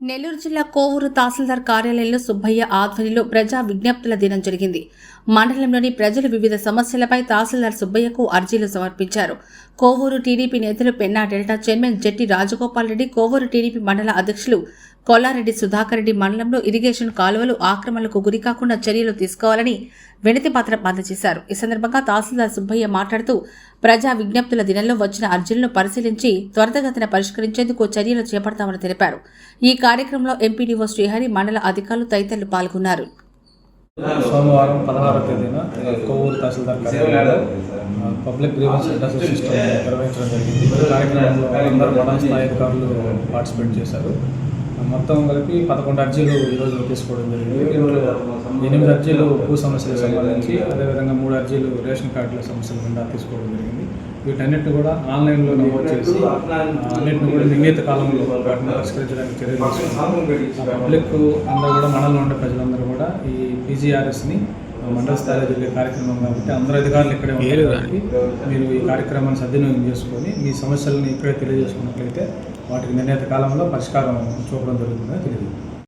నెల్లూరు జిల్లా కోవూరు తహసీల్దార్ కార్యాలయంలో సుబ్బయ్య ఆధ్వర్యంలో ప్రజా విజ్ఞప్తుల దినం జరిగింది. మండలంలోని ప్రజలు వివిధ సమస్యలపై తహసీల్దార్ సుబ్బయ్యకు అర్జీలు సమర్పించారు. కోవూరు టీడీపీ నేతలు Penna delta chairman Jatti Rajagopal Reddy Kovur TDP మండల అధ్యక్షులు కొల్లారెడ్డి సుధాకర్ రెడ్డి మండలంలో ఇరిగేషన్ కాలువలు ఆక్రమణలకు గురికాకుండా చర్యలు తీసుకోవాలని వినతి పత్రం అందజేశారు. ఈ సందర్భంగా తహసీల్దార్ సుబ్బయ్య మాట్లాడుతూ ప్రజా విజ్ఞప్తుల దినంలో వచ్చిన అర్జీలను పరిశీలించి త్వరితగతిన పరిష్కరించేందుకు చర్యలు చేపడతామని తెలిపారు. ఈ కార్యక్రమంలో ఎంపీడీఓ శ్రీహరి మండల అధికారులు తదితరులు పాల్గొన్నారు. సోమవారం పదహారవ తేదీన కొవ్వూరు తహసీల్దార్ కార్యాలయంలో పబ్లిక్ గ్రీవెన్స్ రిడక్షన్ సిస్టమ్ నిర్వహించడం జరిగింది. కార్యక్రమంలో అందరూ మండల స్థాయి అధికారులు పార్టిసిపేట్ చేశారు. మొత్తం కలిపి పదకొండు అర్జీలు ఈరోజు తీసుకోవడం జరిగింది. ఎనిమిది అర్జీలు భూ సమస్యలకు సంబంధించి అదేవిధంగా మూడు అర్జీలు రేషన్ కార్డుల సమస్యల కింద తీసుకోవడం జరిగింది. వీటన్నిటిని కూడా ఆన్లైన్లో నమోదు చేసి అన్నిటిని కూడా నిర్ణీత కాలంలో వాటిని పరిష్కరించడానికి చర్యలు తీసుకున్నాం పబ్లిక్ అందరూ కూడా మండలంలో ఉండే ప్రజలందరూ కూడా ఈ పీజీఆర్ఎస్ని మండల స్థాయిలో జరిగే కార్యక్రమం కాబట్టి అందరు అధికారులు ఇక్కడే ఉంటారు మీరు ఈ కార్యక్రమాన్ని సద్వినియోగం చేసుకొని మీ సమస్యలను ఇక్కడే తెలియజేసుకున్నట్లయితే వాటికి నిర్ణీత కాలంలో పరిష్కారం చూపడం జరుగుతుందని తెలియదు